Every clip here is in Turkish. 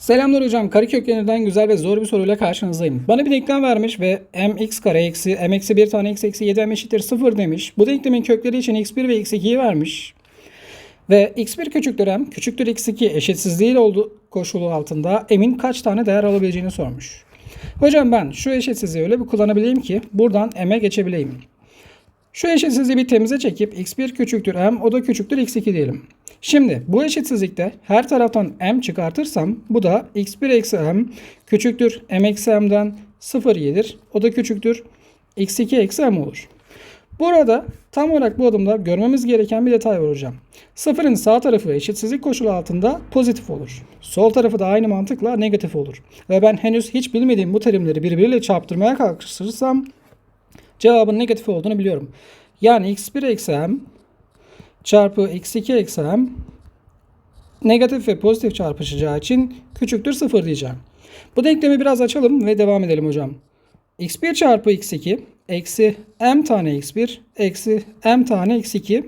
Selamlar hocam. Kare köklerinden güzel ve zor bir soruyla karşınızdayım. Bana bir denklem vermiş ve mx kare eksi m eksi 1 tane x eksi 7 m eşittir 0 demiş. Bu denklemin kökleri için x1 ve x2'yi vermiş. Ve x1 küçüktür m küçüktür x2 eşitsizliği olduğu koşulu altında m'in kaç tane değer alabileceğini sormuş. Hocam ben şu eşitsizliği öyle bir kullanabileyim ki buradan m'e geçebileyim. Şu eşitsizliği bir temize çekip x1 küçüktür m o da küçüktür x2 diyelim. Şimdi bu eşitsizlikte her taraftan m çıkartırsam bu da x1 eksi m küçüktür m eksi m'den 0 gelir. O da küçüktür x2 eksi m olur. Burada tam olarak bu adımda görmemiz gereken bir detay var hocam. Sıfırın sağ tarafı eşitsizlik koşulu altında pozitif olur. Sol tarafı da aynı mantıkla negatif olur. Ve ben henüz hiç bilmediğim bu terimleri birbiriyle çarptırmaya kalkışırsam cevabın negatif olduğunu biliyorum. Yani x1 eksi m çarpı x2 eksi m negatif ve pozitif çarpışacağı için küçüktür 0 diyeceğim. Bu denklemi biraz açalım ve devam edelim hocam. x1 çarpı x2 eksi m tane x1 eksi m tane x2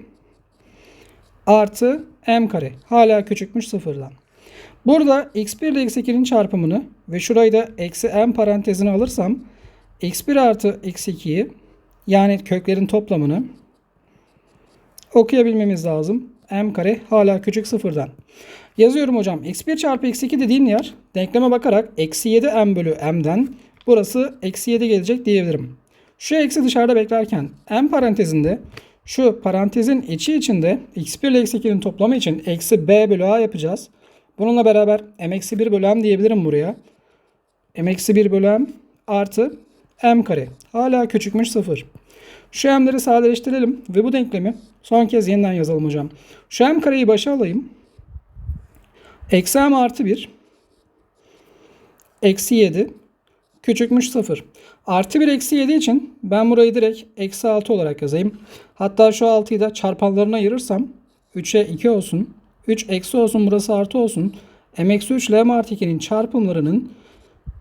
artı m kare. Hala küçükmüş sıfırdan. Burada x1 ile x2'nin çarpımını ve şurayı da eksi m parantezine alırsam x1 artı x2'yi yani köklerin toplamını okuyabilmemiz lazım. m kare hala küçük sıfırdan. Yazıyorum hocam. x1 çarpı x2 dediğim yer denkleme bakarak eksi 7 m bölü m'den burası eksi 7 gelecek diyebilirim. Şu eksi dışarıda beklerken m parantezinde şu parantezin içi içinde x1 ile x2'nin toplamı için eksi b bölü a yapacağız. Bununla beraber m eksi 1 bölü m diyebilirim buraya. m eksi 1 bölü m artı m kare. Hala küçükmüş 0. Şu m'leri sadeleştirelim ve bu denklemi son kez yeniden yazalım hocam. Şu m kareyi başa alayım. Eksi m artı 1 eksi 7 küçükmüş 0. Artı 1 eksi 7 için ben burayı direkt eksi 6 olarak yazayım. Hatta şu 6'yı da çarpanlarına ayırırsam 3'e 2 olsun. 3 eksi olsun burası artı olsun. m eksi 3 ile m artı 2'nin çarpımlarının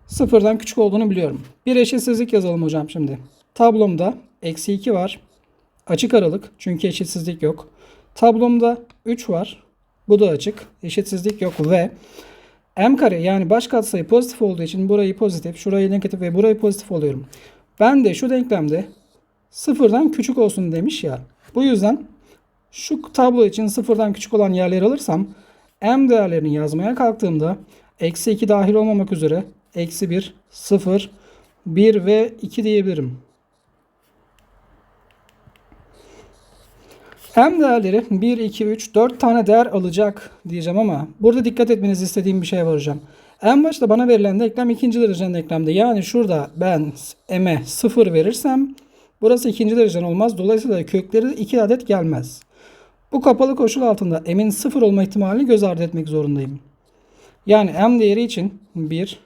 sıfırdan küçük olduğunu biliyorum. Bir eşitsizlik yazalım hocam şimdi. Tablomda eksi 2 var. Açık aralık çünkü eşitsizlik yok. Tablomda 3 var. Bu da açık. Eşitsizlik yok ve m kare yani baş katsayı pozitif olduğu için burayı pozitif, şurayı negatif ve burayı pozitif oluyorum. Ben de şu denklemde sıfırdan küçük olsun demiş ya. Bu yüzden şu tablo için sıfırdan küçük olan yerleri alırsam m değerlerini yazmaya kalktığımda eksi 2 dahil olmamak üzere eksi 1, 0, 1 ve 2 diyebilirim. M değerleri 1, 2, 3, 4 tane değer alacak diyeceğim ama burada dikkat etmenizi istediğim bir şey var hocam. En başta bana verilen denklem ikinci dereceden denklemde. Yani şurada ben m'e 0 verirsem burası ikinci dereceden olmaz. Dolayısıyla kökleri 2 adet gelmez. Bu kapalı koşul altında m'in 0 olma ihtimalini göz ardı etmek zorundayım. Yani m değeri için 1,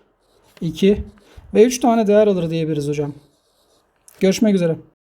2 ve 3 tane değer alır diyebiliriz hocam. Görüşmek üzere.